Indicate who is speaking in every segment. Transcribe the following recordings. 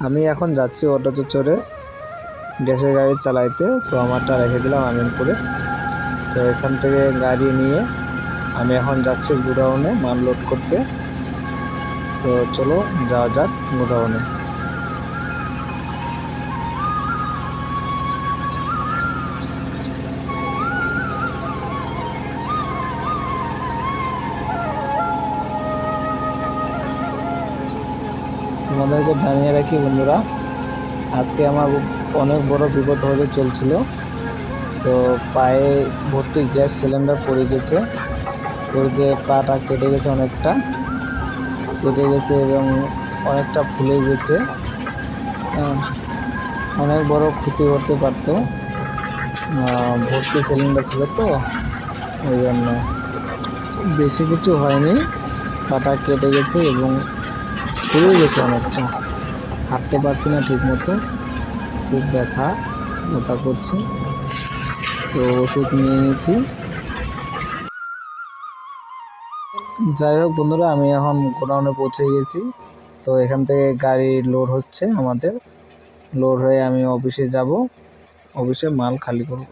Speaker 1: আমি এখন যাচ্ছি অটোতে চড়ে গ্যাসের গাড়ি চালাইতে, তো আমারটা রেখে দিলাম আমিনপুরে। তো এখান থেকে গাড়ি নিয়ে আমি এখন যাচ্ছি গুডাউনে মাল লোড করতে। তো চলো যাওয়া যাক গুডাউনে। তোমাদেরকে জানিয়ে রাখি বন্ধুরা, আজকে আমার অনেক বড় বিপদ হতে চলছিল। তো পায়ে ভর্তি গ্যাস সিলিন্ডার পড়ে গেছে, ওর যে পাটা কেটে গেছে অনেকটা, কেটে গেছে এবং অনেকটা ফুলে গেছে। অনেক বড় ক্ষতি করতে পারতো। ভর্তি সিলিন্ডার ছিল তো, ওই জন্য। বেশি কিছু হয়নি, পাটা কেটে গেছে এবং ফুলে গেছে অনেকটা। হাঁটতে পারছি না ঠিক মতো খুব ব্যথা ব্যথা করছে। তো ওষুধ নিয়ে নিয়েছি। যাই হোক বন্ধুরা, আমি এখন গোডাউনে পৌঁছে গেছি। তো এখান থেকে গাড়ি লোড হচ্ছে আমাদের। লোড হয়ে আমি অফিসে যাব। অফিসে মাল খালি করব।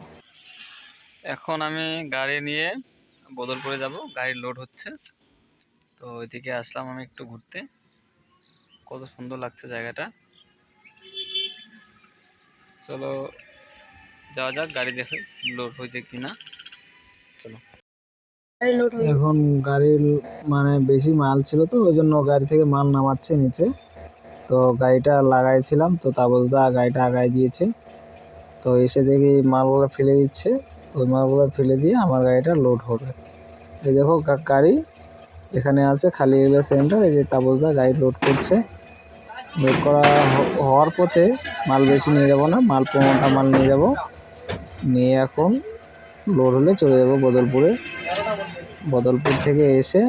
Speaker 2: এখন আমি গাড়ি নিয়ে বদলপুরে যাব। গাড়ি লোড হচ্ছে। তো ওইদিকে আসলাম আমি একটু ঘুরতে। কত সুন্দর লাগছে জায়গাটা। চলো যাওয়া যাক গাড়ি দেখে লোড হয়েছে কিনা। চলো।
Speaker 1: এখন গাড়ির মানে বেশি মাল ছিল তো ওই জন্য গাড়ি থেকে মাল নামাচ্ছে নিচে। তো গাড়িটা লাগাইছিলাম তো তাপসদা গাড়িটা আগায় দিয়েছে। তো এসে দেখি মালগুলো ফেলে দিচ্ছে তো ওই মালগুলো ফেলে দিয়ে আমার গাড়িটা লোড হবে। এই দেখো গাড়ি এখানে আছে খালি এগুলো সেন্টার এই যে তাপসদা গাড়ি লোড করছে। লোড করা হওয়ার পথে মাল বেশি নিয়ে যাব না, মাল পনেরোটা মাল নিয়ে যাব। নিয়ে এখন লোড হলে চলে যাব বদলপুরে। বদলপুর থেকে এসে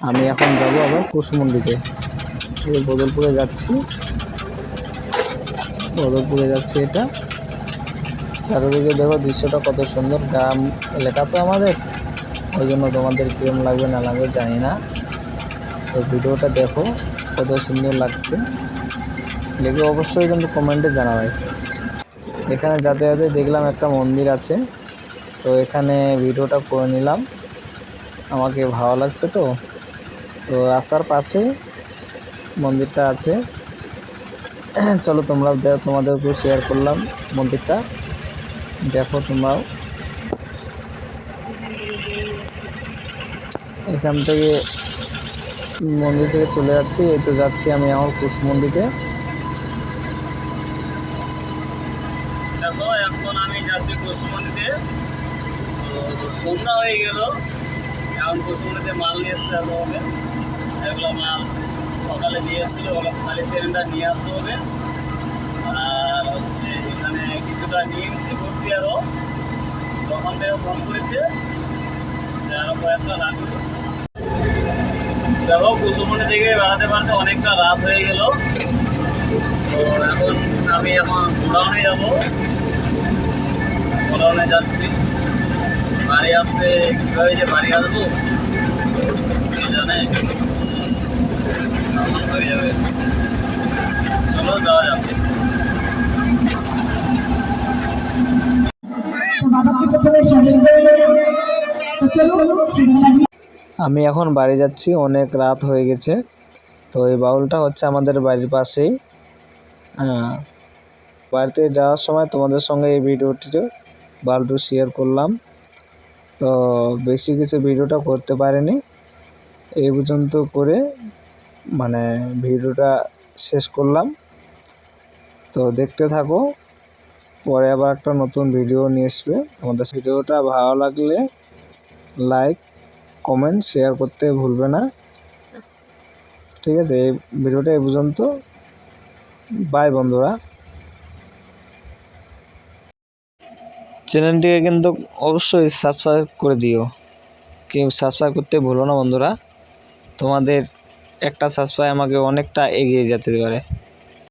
Speaker 1: আমি এখন যাব আবার কুশমন্ডিতে। এই বদলপুরে যাচ্ছি। বদলপুরে যাচ্ছি এটা। চারিদিকে দেখো দৃশ্যটা কত সুন্দর। গ্রাম এলাকা তো আমাদের। ওই জন্য তোমাদের কিরম লাগবে না লাগবে জানি না। তো ভিডিওটা দেখো কত সুন্দর লাগছে। লেগে অবশ্যই কিন্তু কমেন্টে জানাবে। এখানে যাতে যাতে দেখলাম একটা মন্দির আছে। তো এখানে ভিডিওটা করে নিলাম। আমাকে ভালো লাগছে তো। তো রাস্তার পাশে মন্দিরটা আছে। চলো তোমরা দেখো তোমাদেরকে শেয়ার করলাম মন্দিরটা। দেখো তোমরাও। এখান থেকে মন্দির থেকে চলে যাচ্ছি, এই তো যাচ্ছি আমি আমার কুশ মন্দিরে।
Speaker 2: দেখো, এখন আমি যাচ্ছি তো সন্ধ্যা হয়ে এখন মাল নিয়ে আসতে হবে মাল সকালে নিয়ে এসেছিল খালি নিয়ে আসতে হবে। আর হচ্ছে এখানে কিছুটা নিয়ে নিচ্ছি ভর্তি আরও তখন থেকে ফোন করেছে যে আরও কয়েকটা লাগবে দেখো কুসুমন্দি থেকে বেড়াতে বেড়াতে অনেকটা রাত হয়ে গেল। তো এখন আমি এখন গোডাউনে যাব। গোডাউনে যাচ্ছি। বাড়ি আসতে কীভাবে যে বাড়ি আসব জানে? হয়ে যাবে? চলো, যাওয়া
Speaker 1: আমি এখন বাড়ি যাচ্ছি, অনেক রাত হয়ে গেছে। তো এই বাউলটা হচ্ছে আমাদের বাড়ির পাশেই। বাড়িতে যাওয়ার সময় তোমাদের সঙ্গে এই ভিডিওটিতে বাল্টু শেয়ার করলাম। তো বেশি কিছু ভিডিওটা করতে পারিনি। এই পর্যন্ত করে মানে ভিডিওটা শেষ করলাম। তো দেখতে থাকো, পরে আবার একটা নতুন ভিডিও নিয়ে আসবে। তোমাদের ভিডিওটা ভালো লাগলে লাইক কমেন্ট শেয়ার করতে ভুলবে না। ঠিক আছে, এই ভিডিওটা এই পর্যন্ত। বাই বন্ধুরা। চ্যানেলটিকে কিন্তু অবশ্যই সাবস্ক্রাইব করে দিও। কেউ সাবস্ক্রাইব করতে ভুলো না বন্ধুরা। তোমাদের একটা সাবস্ক্রাইব আমাকে অনেকটা এগিয়ে যেতে পারে।